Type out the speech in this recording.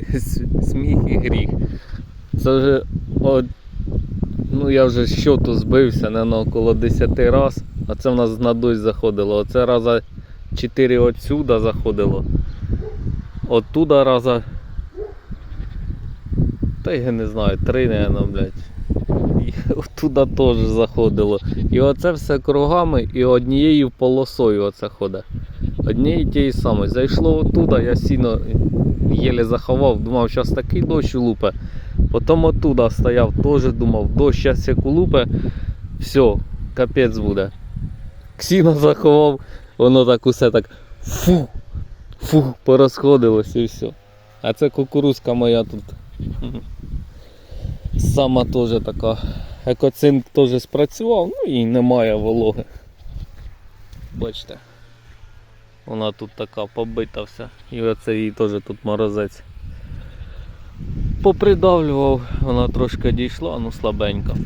сміх і гріх. Це вже от, ну я вже щоту збився, не на около 10 раз, а це в нас на дощ заходило. Оце раза 4 отсюда заходило. Оттуда раза. Та я не знаю, три, наверное, блядь. Оттуда теж заходило. І оце все кругами і однією полосою оце ходить. Однієї тієї самої. Зайшло оттуда, я сіно єле заховав, думав, зараз такий дощ лупе. Потім оттуда стояв, теж думав, дощ зараз як улупе, все, капець буде. Ксіно заховав, воно так усе так фу, фу, порозходилось і все. А це кукурузка моя тут. Сама теж така. Екоцинк теж спрацював, ну і немає вологи. Бачите. Вона тут така побита вся. І оце їй теж тут морозець. Попридавлював, вона трошки дійшла, ну слабенька.